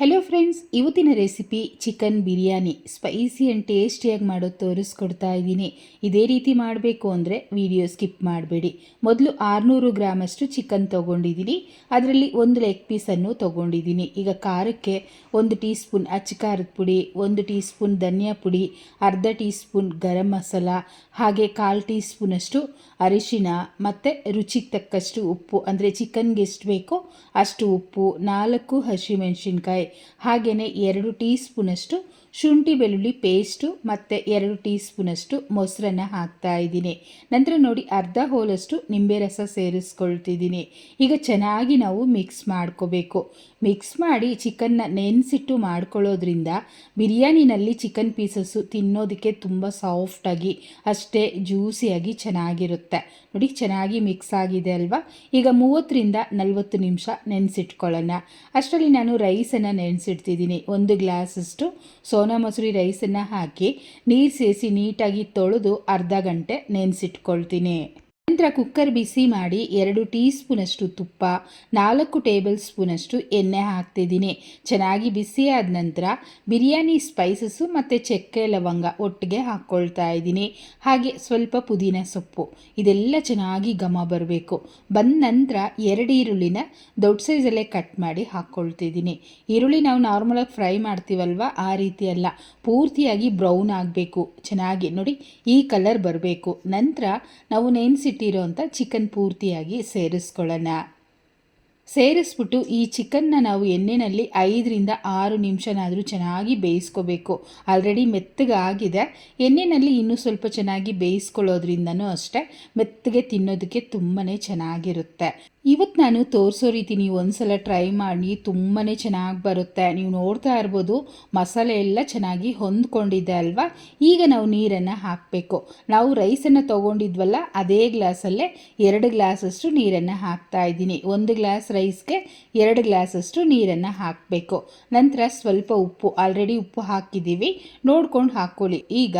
Hello friends ಇವತ್ತಿನ recipe chicken biryani. Spicy and ಟೇಸ್ಟಿಯಾಗಿ ಮಾಡೋದು ತೋರಿಸ್ಕೊಡ್ತಾ ಇದ್ದೀನಿ. ಇದೇ ರೀತಿ ಮಾಡಬೇಕು ಅಂದರೆ ವಿಡಿಯೋ ಸ್ಕಿಪ್ ಮಾಡಬೇಡಿ. ಮೊದಲು ಆರುನೂರು ಗ್ರಾಮಷ್ಟು ಚಿಕನ್ ತೊಗೊಂಡಿದ್ದೀನಿ. ಅದರಲ್ಲಿ ಒಂದು ಲೆಗ್ ಪೀಸನ್ನು ತೊಗೊಂಡಿದ್ದೀನಿ. ಈಗ ಖಾರಕ್ಕೆ ಒಂದು ಟೀ ಸ್ಪೂನ್ ಅಚ್ಚ ಖಾರದ ಪುಡಿ, ಒಂದು ಟೀ ಸ್ಪೂನ್ ಧನಿಯಾ ಪುಡಿ, ಅರ್ಧ ಟೀ ಸ್ಪೂನ್ ಗರಂ ಮಸಾಲ, ಹಾಗೆ ಕಾಲು ಟೀ ಸ್ಪೂನಷ್ಟು ಅರಿಶಿನ ಮತ್ತು ರುಚಿಗೆ ತಕ್ಕಷ್ಟು ಉಪ್ಪು. ಅಂದರೆ ಚಿಕನ್ಗೆ ಎಷ್ಟು ಬೇಕೋ ಅಷ್ಟು ಉಪ್ಪು, ನಾಲ್ಕು ಹಸಿಮೆಣಸಿನ್ಕಾಯಿ ಹಾಗೆಯೇ ಎರಡು ಟೀ ಸ್ಪೂನಷ್ಟು ಶುಂಠಿ ಬೆಳ್ಳುಳ್ಳಿ ಪೇಸ್ಟು ಮತ್ತು ಎರಡು ಟೀ ಸ್ಪೂನಷ್ಟು ಮೊಸರನ್ನು ಹಾಕ್ತಾ ಇದ್ದೀನಿ. ನಂತರ ನೋಡಿ ಅರ್ಧ ಹೋಲಷ್ಟು ನಿಂಬೆ ರಸ ಸೇರಿಸ್ಕೊಳ್ತಿದ್ದೀನಿ. ಈಗ ಚೆನ್ನಾಗಿ ನಾವು ಮಿಕ್ಸ್ ಮಾಡ್ಕೋಬೇಕು. ಮಿಕ್ಸ್ ಮಾಡಿ ಚಿಕನ್ನ ನೆನೆಸಿಟ್ಟು ಮಾಡ್ಕೊಳ್ಳೋದ್ರಿಂದ ಬಿರಿಯಾನಿನಲ್ಲಿ ಚಿಕನ್ ಪೀಸಸ್ಸು ತಿನ್ನೋದಕ್ಕೆ ತುಂಬ ಸಾಫ್ಟಾಗಿ ಅಷ್ಟೇ ಜ್ಯೂಸಿಯಾಗಿ ಚೆನ್ನಾಗಿರುತ್ತೆ. ನೋಡಿ ಚೆನ್ನಾಗಿ ಮಿಕ್ಸ್ ಆಗಿದೆ ಅಲ್ವಾ? ಈಗ ಮೂವತ್ತರಿಂದ ನಲವತ್ತು ನಿಮಿಷ ನೆನೆಸಿಟ್ಕೊಳ್ಳೋಣ. ಅಷ್ಟರಲ್ಲಿ ನಾನು ರೈಸನ್ನು ನೆನೆಸಿಡ್ತಿದ್ದೀನಿ. ಒಂದು ಗ್ಲಾಸಷ್ಟು ಸೋನಾ ಮಸೂರಿ ರೈಸನ್ನು ಹಾಕಿ ನೀರು ಸೇರಿಸಿ ನೀಟಾಗಿ ತೊಳೆದು ಅರ್ಧ ಗಂಟೆ ನೆನೆಸಿಟ್ಕೊಳ್ತೀನಿ. ನಂತರ ಕುಕ್ಕರ್ ಬಿಸಿ ಮಾಡಿ ಎರಡು ಟೀ ಸ್ಪೂನಷ್ಟು ತುಪ್ಪ, ನಾಲ್ಕು ಟೇಬಲ್ ಸ್ಪೂನಷ್ಟು ಎಣ್ಣೆ ಹಾಕ್ತಿದ್ದೀನಿ. ಚೆನ್ನಾಗಿ ಬಿಸಿ ಆದ ನಂತರ ಬಿರಿಯಾನಿ ಸ್ಪೈಸಸ್ಸು ಮತ್ತು ಚಕ್ಕೆ ಲವಂಗ ಒಟ್ಟಿಗೆ ಹಾಕ್ಕೊಳ್ತಾ ಇದ್ದೀನಿ. ಹಾಗೆ ಸ್ವಲ್ಪ ಪುದೀನ ಸೊಪ್ಪು, ಇದೆಲ್ಲ ಚೆನ್ನಾಗಿ ಘಮ ಬರಬೇಕು. ಬಂದ ನಂತರ ಎರಡು ಈರುಳ್ಳಿನ ದೊಡ್ಡ ಸೈಜಲ್ಲೇ ಕಟ್ ಮಾಡಿ ಹಾಕ್ಕೊಳ್ತಿದ್ದೀನಿ ಈರುಳ್ಳಿ ನಾವು ನಾರ್ಮಲಾಗಿ ಫ್ರೈ ಮಾಡ್ತೀವಲ್ವ, ಆ ರೀತಿ ಅಲ್ಲ. ಪೂರ್ತಿಯಾಗಿ ಬ್ರೌನ್ ಆಗಬೇಕು. ಚೆನ್ನಾಗಿ ನೋಡಿ, ಈ ಕಲರ್ ಬರಬೇಕು. ನಂತರ ನಾವು ನೆನೆಸಿಟ್ಟು ಇಟ್ಟಿರೋಂಥ ಚಿಕನ್ ಪೂರ್ತಿಯಾಗಿ ಸೇರಿಸ್ಕೊಳ್ಳೋಣ. ಸೇರಿಸ್ಬಿಟ್ಟು ಈ ಚಿಕನ್ನ ನಾವು ಎಣ್ಣೆಯಲ್ಲಿ ಐದರಿಂದ ಆರು ನಿಮಿಷನಾದರೂ ಚೆನ್ನಾಗಿ ಬೇಯಿಸ್ಕೋಬೇಕು. ಆಲ್ರೆಡಿ ಮೆತ್ತಗಾಗಿದೆ. ಎಣ್ಣೆಯಲ್ಲಿ ಇನ್ನೂ ಸ್ವಲ್ಪ ಚೆನ್ನಾಗಿ ಬೇಯಿಸ್ಕೊಳ್ಳೋದ್ರಿಂದನೂ ಅಷ್ಟೇ ಮೆತ್ತಗೆ ತಿನ್ನೋದಕ್ಕೆ ತುಂಬಾ ಚೆನ್ನಾಗಿರುತ್ತೆ. ಇವತ್ತು ನಾನು ತೋರಿಸೋ ರೀತಿ ನೀವು ಒಂದ್ಸಲ ಟ್ರೈ ಮಾಡಿ ತುಂಬಾ ಚೆನ್ನಾಗಿ ಬರುತ್ತೆ. ನೀವು ನೋಡ್ತಾ ಇರ್ಬೋದು ಮಸಾಲೆ ಎಲ್ಲ ಚೆನ್ನಾಗಿ ಹೊಂದ್ಕೊಂಡಿದೆ ಅಲ್ವಾ? ಈಗ ನಾವು ನೀರನ್ನು ಹಾಕಬೇಕು. ನಾವು ರೈಸನ್ನು ತೊಗೊಂಡಿದ್ವಲ್ಲ, ಅದೇ ಗ್ಲಾಸಲ್ಲೇ ಎರಡು ಗ್ಲಾಸಷ್ಟು ನೀರನ್ನು ಹಾಕ್ತಾ ಇದ್ದೀನಿ. ಒಂದು ಗ್ಲಾಸ್ ರೈಸ್ಗೆ ಎರಡು ಗ್ಲಾಸಷ್ಟು ನೀರನ್ನು ಹಾಕಬೇಕು. ನಂತರ ಸ್ವಲ್ಪ ಉಪ್ಪು ಆಲ್ರೆಡಿ ಉಪ್ಪು ಹಾಕಿದ್ದೀವಿ. ನೋಡ್ಕೊಂಡು ಹಾಕ್ಕೊಳ್ಳಿ ಈಗ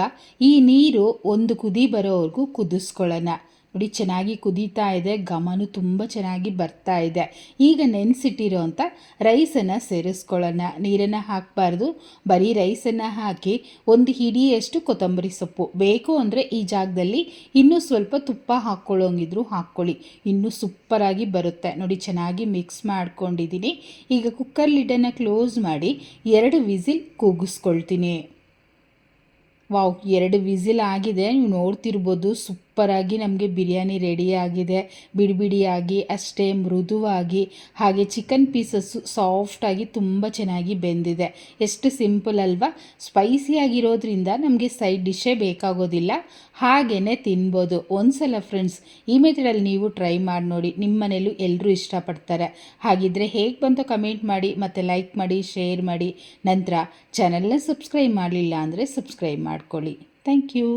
ಈ ನೀರು ಒಂದು ಕುದಿ ಬರೋವರೆಗೂ ಕುದಿಸ್ಕೊಳ್ಳೋಣ. ನೋಡಿ, ಚೆನ್ನಾಗಿ ಕುದೀತಾ ಇದೆ. ಘಮನು ತುಂಬ ಚೆನ್ನಾಗಿ ಬರ್ತಾ ಇದೆ. ಈಗ ನೆನೆಸಿಟ್ಟಿರೋ ಅಂಥ ರೈಸನ್ನು ಸೇರಿಸ್ಕೊಳ್ಳೋಣ. ನೀರನ್ನು ಹಾಕಬಾರ್ದು. ಬರೀ ರೈಸನ್ನು ಹಾಕಿ ಒಂದು ಹಿಡಿಯಷ್ಟು ಕೊತ್ತಂಬರಿ ಸೊಪ್ಪು. ಬೇಕು ಅಂದರೆ ಈ ಜಾಗದಲ್ಲಿ ಇನ್ನೂ ಸ್ವಲ್ಪ ತುಪ್ಪ ಹಾಕ್ಕೊಳ್ಳೋಂಗಿದ್ರು ಹಾಕ್ಕೊಳ್ಳಿ. ಇನ್ನೂ ಸೂಪರಾಗಿ ಬರುತ್ತೆ. ನೋಡಿ, ಚೆನ್ನಾಗಿ ಮಿಕ್ಸ್ ಮಾಡ್ಕೊಂಡಿದ್ದೀನಿ. ಈಗ ಕುಕ್ಕರ್ ಲಿಡನ್ನು ಕ್ಲೋಸ್ ಮಾಡಿ ಎರಡು ವಿಸಿಲ್ ಕೂಗಿಸ್ಕೊಳ್ತೀನಿ. ವಾವ್, ಎರಡು ವಿಸಿಲ್ ಆಗಿದೆ. ನೀವು ನೋಡ್ತಿರ್ಬೋದು ಸೂಪರಾಗಿ ನಮಗೆ ಬಿರಿಯಾನಿ ರೆಡಿಯಾಗಿದೆ ಬಿಡಿ ಬಿಡಿಯಾಗಿ ಅಷ್ಟೇ ಮೃದುವಾಗಿ, ಹಾಗೆ ಚಿಕನ್ ಪೀಸಸ್ಸು ಸಾಫ್ಟಾಗಿ ತುಂಬ ಚೆನ್ನಾಗಿ ಬೆಂದಿದೆ. ಎಷ್ಟು ಸಿಂಪಲ್ ಅಲ್ವಾ? ಸ್ಪೈಸಿಯಾಗಿರೋದ್ರಿಂದ ನಮಗೆ ಸೈಡ್ ಡಿಶೇ ಬೇಕಾಗೋದಿಲ್ಲ. ಹಾಗೇ ತಿನ್ಬೋದು. ಒಂದ್ಸಲ ಫ್ರೆಂಡ್ಸ್ ಈ ಮೆಥಡಲ್ಲಿ ನೀವು ಟ್ರೈ ಮಾಡಿ ನೋಡಿ. ನಿಮ್ಮ ಮನೇಲೂ ಎಲ್ಲರೂ ಇಷ್ಟಪಡ್ತಾರೆ. ಹಾಗಿದ್ರೆ ಹೇಗೆ ಬಂತು ಕಮೆಂಟ್ ಮಾಡಿ, ಮತ್ತು ಲೈಕ್ ಮಾಡಿ ಶೇರ್ ಮಾಡಿ. ನಂತರ ಚಾನಲ್ನ ಸಬ್ಸ್ಕ್ರೈಬ್ ಮಾಡಲಿಲ್ಲ ಅಂದರೆ ಸಬ್ಸ್ಕ್ರೈಬ್ ಮಾಡ್ಕೊಳ್ಳಿ. Thank you